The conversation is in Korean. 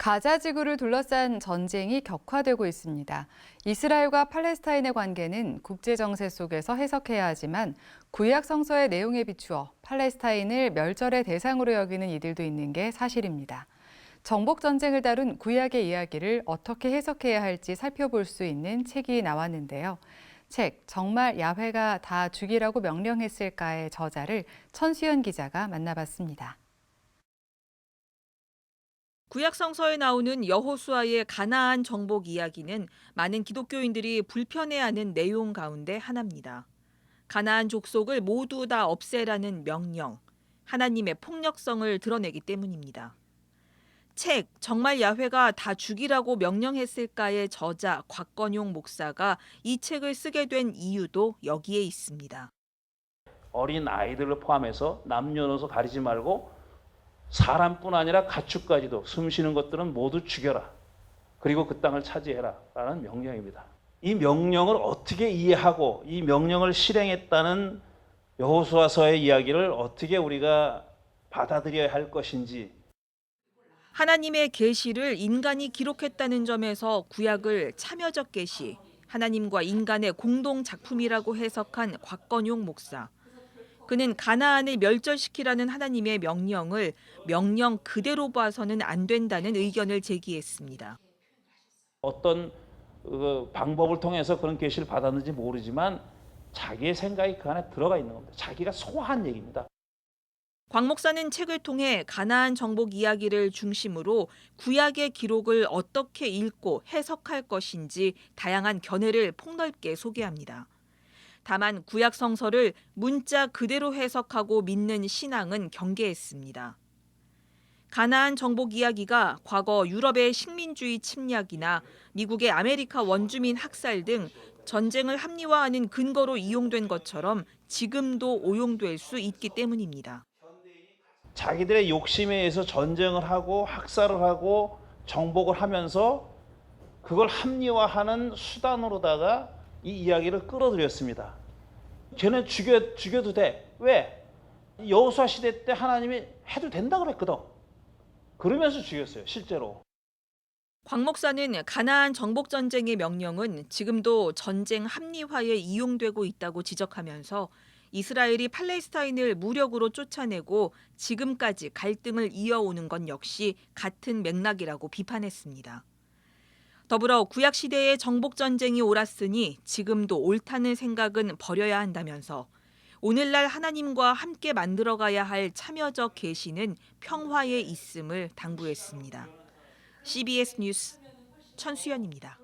가자 지구를 둘러싼 전쟁이 격화되고 있습니다. 이스라엘과 팔레스타인의 관계는 국제 정세 속에서 해석해야 하지만 구약 성서의 내용에 비추어 팔레스타인을 멸절의 대상으로 여기는 이들도 있는 게 사실입니다. 정복 전쟁을 다룬 구약의 이야기를 어떻게 해석해야 할지 살펴볼 수 있는 책이 나왔는데요. 책 정말 야훼가 다 죽이라고 명령했을까의 저자를 천수연 기자가 만나봤습니다. 구약 성서에 나오는 여호수아의 가나안 정복 이야기는 많은 기독교인들이 불편해하는 내용 가운데 하나입니다. 가나안 족속을 모두 다 없애라는 명령, 하나님의 폭력성을 드러내기 때문입니다. 책 정말 야훼가 다 죽이라고 명령했을까의 저자 곽건용 목사가 이 책을 쓰게 된 이유도 여기에 있습니다. 어린 아이들을 포함해서 남녀노소 가리지 말고 사람뿐 아니라 가축까지도 숨쉬는 것들은 모두 죽여라. 그리고 그 땅을 차지해라. 라는 명령입니다. 이 명령을 어떻게 이해하고 이 명령을 실행했다는 여호수아서의 이야기를 어떻게 우리가 받아들여야 할 것인지 하나님의 계시를 인간이 기록했다는 점에서 구약을 참여적 계시, 하나님과 인간의 공동 작품이라고 해석한 곽건용 목사. 그는 가나안을 멸절시키라는 하나님의 명령을 명령 그대로 봐서는 안 된다는 의견을 제기했습니다. 어떤 그 방법을 통해서 그런 계시를 받았는지 모르지만 자기의 생각이 그 안에 들어가 있는 겁니다. 자기가 소화한 얘기입니다. 곽 목사는 책을 통해 가나안 정복 이야기를 중심으로 구약의 기록을 어떻게 읽고 해석할 것인지 다양한 견해를 폭넓게 소개합니다. 다만 구약 성서를 문자 그대로 해석하고 믿는 신앙은 경계했습니다. 가나안 정복 이야기가 과거 유럽의 식민주의 침략이나 미국의 아메리카 원주민 학살 등 전쟁을 합리화하는 근거로 이용된 것처럼 지금도 오용될 수 있기 때문입니다. 자기들의 욕심에 의해서 전쟁을 하고 학살을 하고 정복을 하면서 그걸 합리화하는 수단으로다가 이 이야기를 끌어들였습니다. 쟤는 죽여 죽여도 돼. 왜? 여호수아 시대 때 하나님이 해도 된다 그랬거든. 그러면서 죽였어요, 실제로. 곽 목사는 가나안 정복 전쟁의 명령은 지금도 전쟁 합리화에 이용되고 있다고 지적하면서 이스라엘이 팔레스타인을 무력으로 쫓아내고 지금까지 갈등을 이어오는 건 역시 같은 맥락이라고 비판했습니다. 더불어 구약 시대의 정복 전쟁이 옳았으니 지금도 옳다는 생각은 버려야 한다면서 오늘날 하나님과 함께 만들어가야 할 참여적 계시는 평화에 있음을 당부했습니다. CBS 뉴스 천수연입니다.